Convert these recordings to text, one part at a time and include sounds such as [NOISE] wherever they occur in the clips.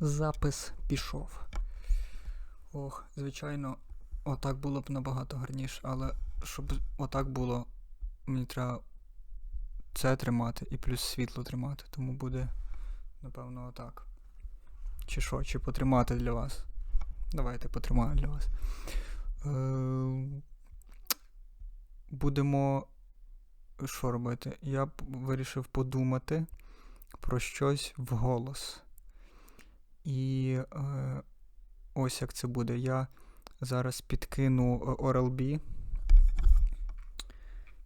Запис пішов. Ох, звичайно, отак було б набагато гарніше, але щоб отак було, мені треба це тримати і плюс світло тримати, тому буде, напевно, отак. Чи що, чи потримати для вас? Давайте потримаю для вас. Е, будемо. Що робити? Я б вирішив подумати про щось вголос. І е, ось як це буде. Я зараз підкину е, Oral-B.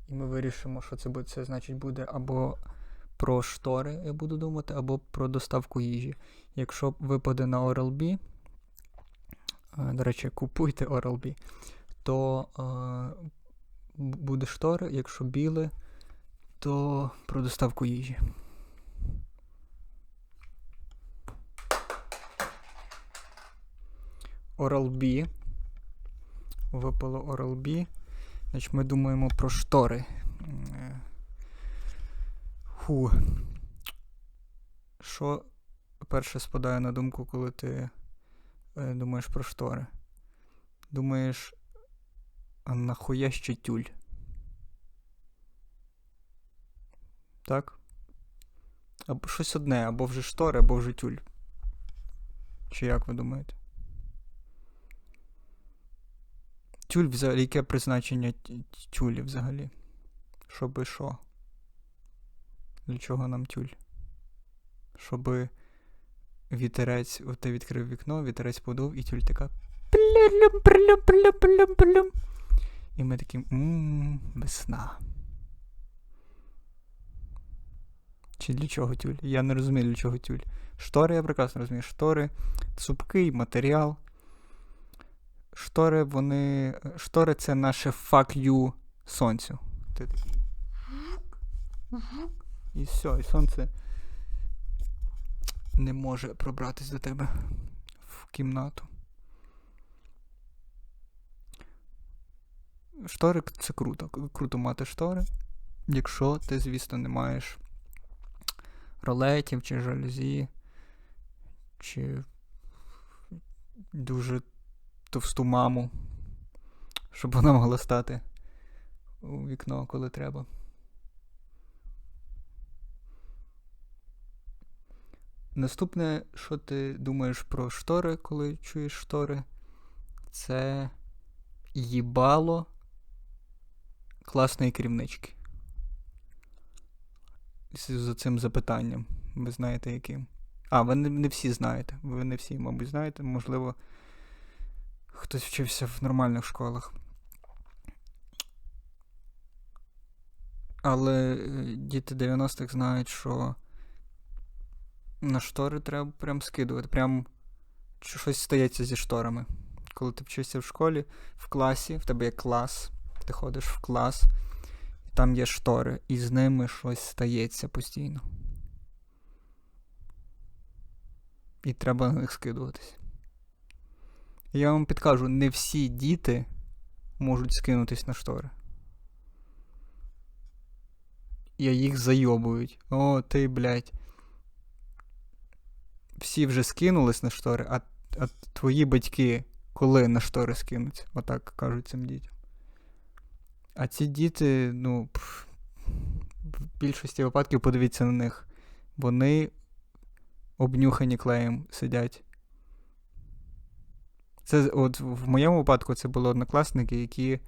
І ми вирішимо, що це буде. Це значить буде або про штори, я буду думати, або про доставку їжі. Якщо випаде на Oral-B, е, до речі, купуйте Oral-B, то е, буде штори, якщо біле, то про доставку їжі. Oral-B. Випало Oral-B. Значить, ми думаємо про штори. Е, Ху. Що перше спадає на думку, коли ти е, думаєш про штори? Думаєш, а нахуя ще тюль? Так? Або щось одне, або вже штори, або вже тюль. Чи як ви думаєте? Тюль взагалі, яке призначення тюлі взагалі? Щоби що? Для чого нам тюль? Щоби вітерець, от ти відкрив вікно, вітерець подув, і тюль така. І ми такі мм, весна. Чи для чого тюль? Я не розумію, для чого тюль. Штори, я прекрасно розумію. Штори, цупкий матеріал. Штори, вони. Штори це наше fuck you сонцю. Ти такий. І все, і сонце не може пробратись до тебе в кімнату. Штори це круто. Круто мати штори. Якщо ти, звісно, не маєш ролетів чи жалюзі, чи дуже товсту маму, щоб вона могла стати у вікно, коли треба. Наступне, що ти думаєш про штори, коли чуєш штори, це їбало класної керівнички. За цим запитанням. Ви знаєте, яким. А, ви не, всі знаєте. Ви не всі, мабуть, знаєте. Можливо, хтось вчився в нормальних школах. Але е, діти 90-х знають, що на штори треба прям скидувати. Прям щось стається зі шторами. Коли ти вчишся в школі, в класі, в тебе є клас, ти ходиш в клас, і там є штори, і з ними щось стається постійно. І треба на них скидуватись. Я вам підкажу, не всі діти можуть скинутись на штори. І їх зайобують. О, ти, блядь. Всі вже скинулись на штори, а, а твої батьки коли на штори скинуться? Отак кажуть цим дітям. А ці діти, ну, в більшості випадків подивіться на них. Вони обнюхані клеєм сидять. Це от в моєму випадку це були однокласники, які.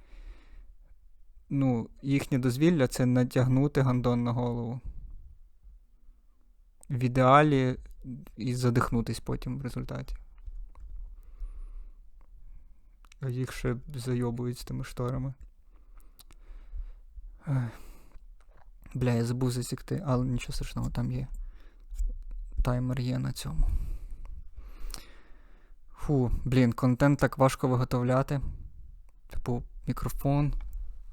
Ну, їхнє дозвілля це натягнути гандон на голову. В ідеалі і задихнутись потім в результаті. А їх ще зайобують з тими шторами. Бля, я забув засікти, але нічого страшного, там є. Таймер є на цьому. Фу, блін, контент так важко виготовляти. Типу, мікрофон,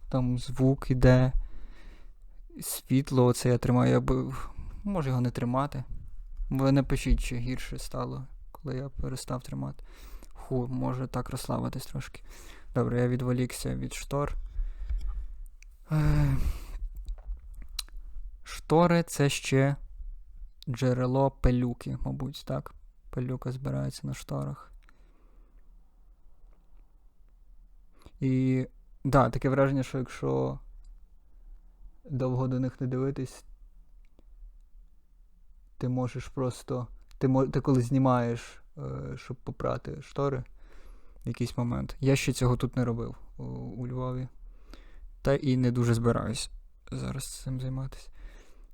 там звук іде. Світло, оце я тримаю, я би. Можу його не тримати. Ви не пишіть, чи гірше стало, коли я перестав тримати. Ху, може так розслабитись трошки. Добре, я відволікся від штор. Е, Штори це ще джерело пилюки, мабуть, так? пилюка збирається на шторах. І да, таке враження, що якщо довго до них не дивитись, ти можеш просто. Ти, ти коли знімаєш, е, щоб попрати штори в якийсь момент. Я ще цього тут не робив у, у Львові. Та і не дуже збираюсь зараз цим займатися.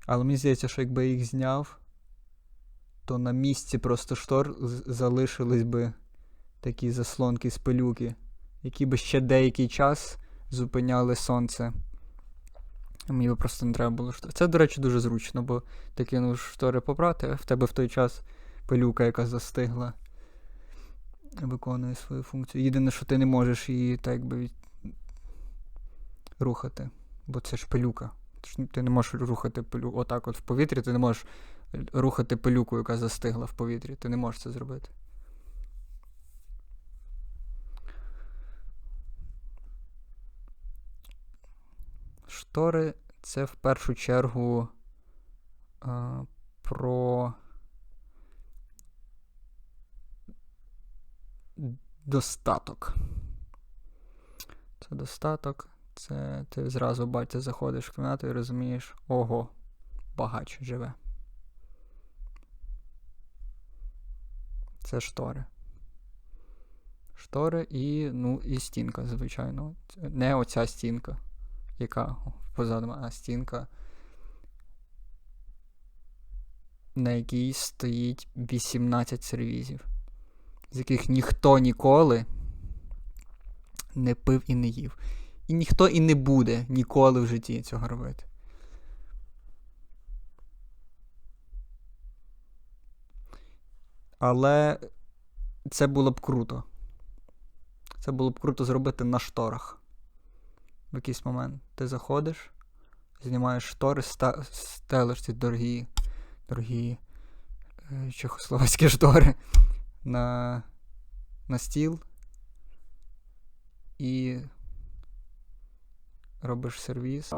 Але мені здається, що якби я їх зняв, то на місці просто штор залишились би такі заслонки з пилюки, які би ще деякий час зупиняли сонце. Мені би просто не треба було штори. Це, до речі, дуже зручно, бо ти кинув штори попрати, в тебе в той час пилюка, яка застигла, виконує свою функцію. Єдине, що ти не можеш її так якби від... рухати, бо це ж пилюка. Ти не можеш рухати пилюку. Отак от в повітрі ти не можеш рухати пилюку, яка застигла в повітрі. Ти не можеш це зробити. Штори це в першу чергу а, про достаток. Це достаток. Це ти зразу батя заходиш в кімнату і розумієш, ого, багач живе. Це штори. Штори і, ну, і стінка, звичайно. Не оця стінка, яка позаду, мене, стінка, на якій стоїть 18 сервізів, з яких ніхто ніколи не пив і не їв. І ніхто і не буде ніколи в житті цього робити. Але це було б круто. Це було б круто зробити на шторах. В якийсь момент. Ти заходиш, знімаєш штори, стелиш ці дорогі, дорогі е, чехословацькі [LAUGHS] штори на, на стіл і робиш сервіс.